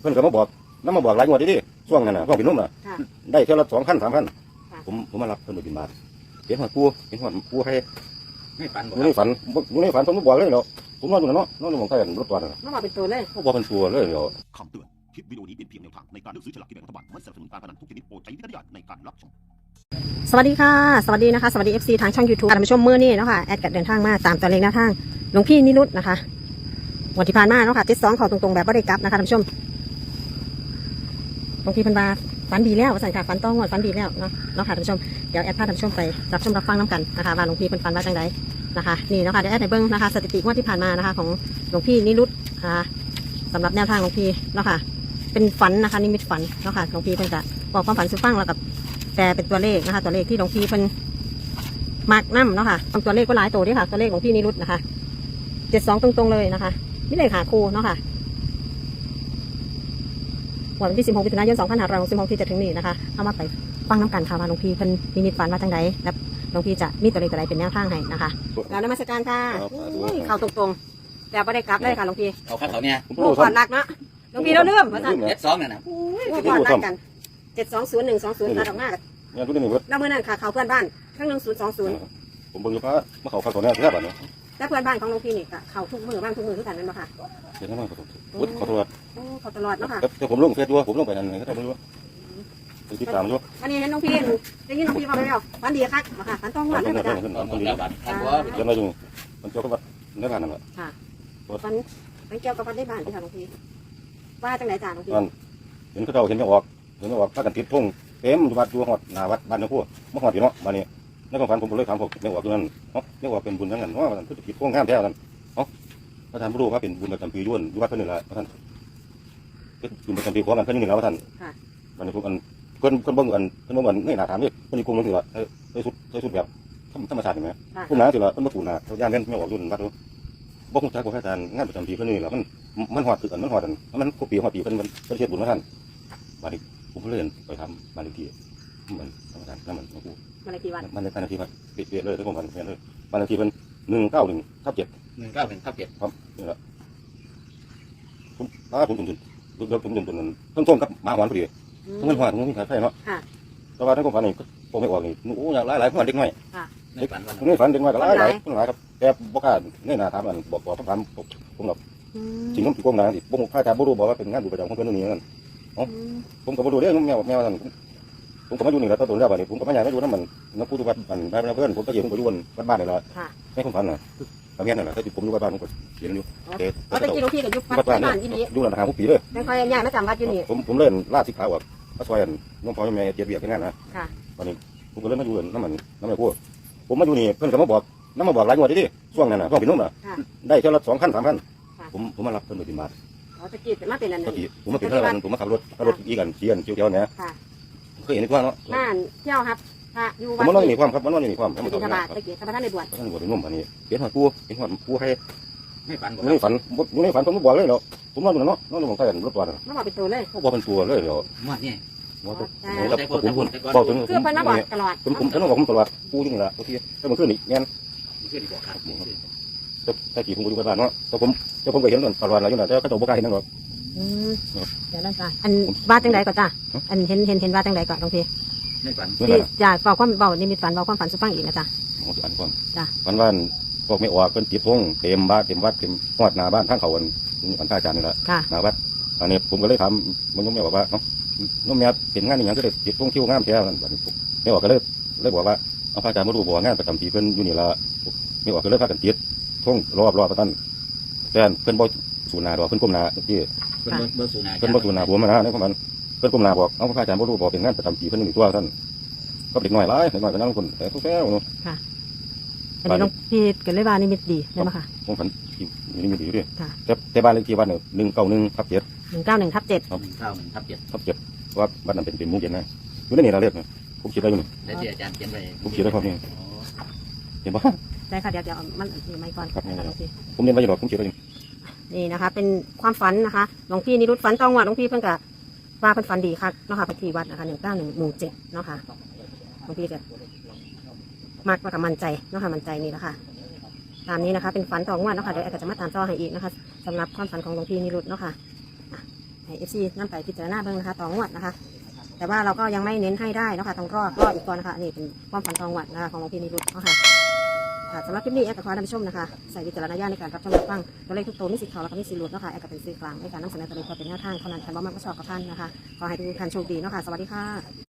เพิ่นก็มาบอกน้ำมาบอกหลายงวดดิช่วงนั้นน่ะช่วงปีนุ่มน่ะค่ะ ได้เท่าละสองพันสามพันค่ะ ผมผมมารับเพิ่นไปบินบาทเห็นหัวปูเห็นหัวปูให้ไม่ฝันบออกยู่ในฝันบ่อยู่ในฝันผมบ่บอกเลยเนาะผมนอนอยู่นั่นเนาะนอนอยู่หมองใต้รถตัวนั่นน่ะมาบอกเป็นตัวเลยเขาบอกเป็นตัวเลยเนาะ คำเตือน คลิปวิดีโอนี้เป็นเพียงแนวทาง ในการเลือกซื้อฉลากกินแบ่งรัฐบาลไม่สนับสนุนการพนันทุกชนิดโปรดใช้วิจารณญาณในการรับชม สวัสดีค่ะ สวัสดีนะคะ สวัสดี FC ทางช่อง YouTube ท่านผู้ชมมือนี่เนาะค่ะแอดกัดเดินทางมาตามตัวเลขแนวทางหลวงพี่นิรุตนะคะวันที่ผ่านมาเนาะค่ะติดสองเขาตรงๆแบบไม่ได้กลับนะคะท่านผู้ชม หลวงพี่เพันบาฝันดีแล้วสันค่ะฝันต้องงวดฝันดีแล้วเนาะเนาะค่ะท่านผู้ชมเดี๋ยวแอดพาท่านผู้ชมไปรับชมรับฟังน้ำกันนะคะว่าหลวงพี่เป็นฝันว่าจังไดนะคะนี่เนาะค่ะเดี๋ยวแอดไปเบิ้งนะคะสถิติงวดที่ผ่านมานะคะ ของหลวงพี่นิรุตนะคะสำหรับแนวทางหลวงพี่เนาะค่ะเป็นฝันนะคะนิมิตฝันเนาะค่ะหลวงพี่เพิ่นจะบอกความฝันสู่ฟังแล้วกับแปลเป็นตัวเลขนะคะ ตัวเลขที่หลวงพี่เพิ่นมักน้ำเนาะค่ะตัวเลขก็หลายตัวด้วยค่ะ ตัวเลขของพี่นิรุตนะคะเจ็ดสองตรงๆเลยนะคะไม่เลขหาครูเนาะค่ะ วันที่สิบหกมิถุนายนสองพันห้าร้อยหกสิบหกที่จะถึงนี้นะคะเอามาไปฟังน้ำกันค่ะว่าหลวงพี่เพิ่นนิมิตฝันว่าจังไดและหลวงพี่จะมีตัวเลขตัวใดเป็นแนวทางให้นะคะกรารนมัสการค่ะอุ้ยเข้าตรงๆ แต่ไม่ได้กลับเลยค่ะหลวงพี่เอาข้าวเขาเนี่ยผมโอ้รู้ก่อนซ้ำรักเนาะหลวงพี่เราเลื่อมว่าสั่นเจ็ดสองนั่นนะอุ้ยว่าก่อนรักกันเจ็ดสองศูนย์หนึ่งสองศูนย์ตัดออกมาเนี่ยทุกนี่เบิดแล้วเมื่อนั้นค่ะเขาเพื่อนบ้านทั้งหนึ่งศูนย์สองศูนย์ผมเบิ่งอยู่ว่ามาเข้าข้างตัวเนี้แค่บัดนี้ และเพื่อนบ้านของหลวงพี่นี่ก็เขาทุกมือบ้านทุกมือทุกกันนั่นแหละค่ะเห็นไหมขอโทษอุ๊ยขอโทษโอ้เขาตลอดเนาะค่ะแต่แต่ผมลงเฟซด้วยผมลงไปนั่นก็ได้ไม่รู้ว่าไปติดตามอยู่วันนี้เห็นหลวงพี่ได้ยินหลวงพี่บอกไปแล้ววันดีคักมาค่ะฝันต้องหวดเลยขึ้นมาขึ้นจ้ะขึ้นขึ้นเอาขึ้นเจ้าบัตรท่านว่าเดี๋ยวมาอยู่มันเกี่ยวกับว่าเนื้องานนั่นแหละฝันฝันเกี่ยวกับวัดได้บ้านที่ค่ะหลวงพี่ว่าจังไหนจ้าหลวงพี่นั่นเห็นเขาเจ้าเห็นยังออกเห็นยังออกพากันติดทุ่งเต็มวัดอยู่หอดหน้าวัดบ้านน้ำพุมาหอดอยู่เนาะมานี่ในความฝันผมเลยถามพวกยังออกอยู่นั่นเนาะยังออกเป็นบุญทั้งนั้นว่ามันคือติดโค้งงามแท้นั่นเนาะพระท่านผู้รู้ว่าเป็นบุญประจำปีย้วนอยู่วัดเพิ่นนี่แหละพระท่านเป็นบุญประจำปีของกันเพิ่นนี่แหละพระท่านวันนี้พวกกันเพิ่นเพิ่นเบิ่งกันเพิ่นเบิ่งกันไม่น่าถามเลยเพิ่นนี่คงมันถือว่าเออใส่ชุดใส่ชุดแบบธรรมชาติเห็นไหมค่ะพุ่นน้าสิละเพิ่นมาถูนาเขาย่านเล่นไม่ออกอยู่นั่นวัดเนาะบ่คงจักบ่ให้การงานประจำปีเพิ่นนี่แหละมันมันหอดคือกันมันหอดกันมันครบปีหอดปีเพิ่นเพิ่นเพิ่นเฮ็ดบุญมาท่านบาดนี้ผมก็เลยไปทำบ้านเลขที่ มันธรรมดาน้ำมันมากูมาเลยกี่วันบ้านเลขที่มันเปลี่ยนเลยทั้งหมดเปลี่ยนเลยบ้านเลขที่เพิ่น191ทับ7หนึ่งเก้าหนึ่งทับเจ็ดครับนี่แหละผมอ้าผมจุนจุนเดี๋ยวผมจุนจุนนั่นต้นต้นกับหมาหวานพอดีอืทั้งเงินมหวานทั้งเงินขายไฟเนาะค่ะแต่ว่าทั้งความฝันนี่ก็คงไม่ออกนี่โอ้ยหลายหลายคนเด็กน้อยในฝันวันนี่ฝันเด็กน้อยก็หลายหลายคนหลายครับแต่บ่กล้าเงยหน้าถามกันบอกบอกถามผมหรอกอืมจริงผมสิโกงนางสิบ่ข้าทาบ่รู้บอกว่าเป็นงานบุญประจำของเพิ่นนู่นนี่นั่นอืมผมก็บ่รู้เด้แมวแมวนั่น ผมก็มาอยู่นี่แล้วตอนแล้วบัดนี้ผมก็มาย้ายมาอยู่นำมันนักผู้ทุวัดบ้านบ้านเพื่อนผมก็เยี่ยมผมก็อยู่บ้านบ้านนี่ล่ะค่ะให้ผมฝันน่ะทำงานนั่นล่ะแต่ที่ผมอยู่บ้านผมก็เรียนอยู่เตะเอาตะกี้หลวงพี่กับยุบวัดบ้านที่บ้าบ้านนที่นี่อยู่นั่นหาผู้ปีเด้อยังคอยย้ายมาจำวัดอยู่นี่ ผมผมเล่นลาดสิขาวอะมาซอยกันน้องพ่อแม่เจ็ดเบียกงานนะค่ะวันนี้ผมก็เลยมาอยู่น้ำมันน้ำมันพวกผมมาอยู่นี่เพิ่นก็มาบอกน้ำมาบอกหลายงวดดิช่วงนั้นน่ะช่วงปีนุ่มน่ะค่ะ ได้เท่าละสองพันสามพันค่ะ ผมผมมารับเพิ่นไปบินบาทเอาตะกี้มาเป็นอันปนั้กนติผมมาเป็นเท่านั้นผมมาขับรถขับรถอีกันเชียนเชียวเชียวเนี่ยค่ะ เคยเห็นในกว้างเนาะน่านเที่ยวครับพระอยู่ผมวัดมานอนอยู่ในความครับมานอนอยู่ในความบิณฑบาตตะกี้ธรรมท่านในบวชท่านบวชเป็นนุ่มอันนี้เห็นหัวปูเห็นหัวปูให้ไม่ฝันบอกในฝันอยู่ในฝันผมก็บอกเลยเนาะผมนอนอยู่นั่นเนาะนอนอยู่บนใต้รถตัวน่ะมาบอกเป็นตัวเลยเขาบอกเป็นตัวเลยเนาะงวดนี่ว่าตัวแล้วผมผมบอกถึงคือเพิ่นมาบอกตลอดผมผมฉันบอกผมตลอดปูอยู่นี่แหละโอเคแต่มันขึ้นอีกแง่นขึ้นบอกครับแต่แต่กี่ผมก็อยู่บ้านเนาะแต่ผมแต่ผมก็เห็นตลอดอะไรอยู่นะแต่ก็ตัวบ่กล้าเห็นนั่นหรอก อืมเดี๋ยวแล้วจ้ะอันว่าจังใดก่อนจ้ะอันเห็นเห็นเห็นว่าจังใดก่อนหลวงพี่ไม่ฝันนี่ที่นะอยากบอกความเบานี่มีฝันบอกความฝันสุฟังอีกนะจ๊ะผมจะอ่านความจ้ะฝันว่าพวกไม่ออกเพิ่นติดทงเต็มบ้านเต็มวัดเต็มฮอดหน้าบ้านทางเขาอันอันท่าอาจารย์นี่แหละค่ะ หน้าวัดอันนี้ผมก็เลยถามมันน้องแม่บอกว่าเนาะน้องแม่เป็นงานอหย่างก็เลยติดทงคิวงามแท้นั่นบัดนี้ผมไม่ออกก็เลยเลยบอกว่าเอาพระอาจารย์มาดูบอกว่างานประจำปีเพิ่นอยู่นี่ละไม่ออกก็เลยพากันติดทงรอบรอบประตันแต่เพิ่นบ่สูหนาดอกเพิ่นก้มหน้าที่ เป็นบอร์ศูนย์เพิ่นบ่สูหนาผมนะในความมันเพิ่นก้มหน้าบอกเอาพระอาจารย์บ่รู้บอกเป็นงานประจำปีเพิ่นอยู่ตัวท่านก็เด็กน้อยหลายเด็กน้อยก็นั่งคนแต่ทุกแก้วเนาะค่ะ อันนี้หลวงพี่เกิดเลยว่านี่มิตดีใช่ไหมคะผมฝันอยู่นี่มีดีอยู่ด้วยค่ะแต่แต่บ้านเลขที่บ้านเนี่ยหนึ่งเก้าหนึ่งทับเจ็ดหนึ่งเก้าหนึ่งทับเจ็ดหนึ่งเก้าหนึ่งทับเจ็ดทับเจ็ดเพราะว่าบ้านนั้นเป็นเป็นหมุ้งเย็นนะอยู่ในนี่เราเรียกนะผมคิดได้อยู่นี่และที่อาจารย์เขียนไว้ผมคิดได้ครับนี่เห็นปะได้ค่ะเดี๋ยวเดี๋ยวมันอยู่ไม่ก่อนครับผมเรียนไว้อยู่หรอกผมคิดได้อยู่ นี่นะคะ เป็นความฝันนะคะหลวงพี่นิรุตฝันตองวัดหลวงพี่เพิ่งกะว่าเพิ่นฝันดีค่ะเนาะค่ะไปที่วัดนะคะหนึ่งเก้าหนึ่งหมู่เจ็ดเนาะค่ะหลวงพี่ก็มากกว่ากับมันใจเนาะค่ะมันใจนี่แหละค่ะตามนี้นะคะ เป็นฝันตองวัดเนาะค่ะเดี๋ยวแอดก็จะมาตามต่อให้อีกนะคะสำหรับความฝันของหลวงพี่นิรุตเนาะค่ะให้เอฟซีนำไปพิจารณาเบิ่งนะคะตองวัดนะคะ แต่ว่าเราก็ยังไม่เน้นให้ได้เนาะค่ะตองรอรออีกก่อนนะคะนี่เป็นความฝันตองวัดนะคะของหลวงพี่นิรุตเนาะค่ะ ค่ะสำหรับคลิปนี้แอดกับขอท่านผู้ชมนะคะใส่วิจารณญาณในการรับชมรับฟังตัวเลขทุกตัวมีสิทธิ์เขาแล้วก็มีสิทธิ์หลุดเนาะค่ะแอดกับเป็นสื่อกลางในการนำเสนอตัวเลขเพื่อเป็นแนวทางเท่านั้นแต่ว่ามันก็ชอบกับท่านนะคะขอให้ทุกท่านโชคดีเนาะค่ะสวัสดีค่ะ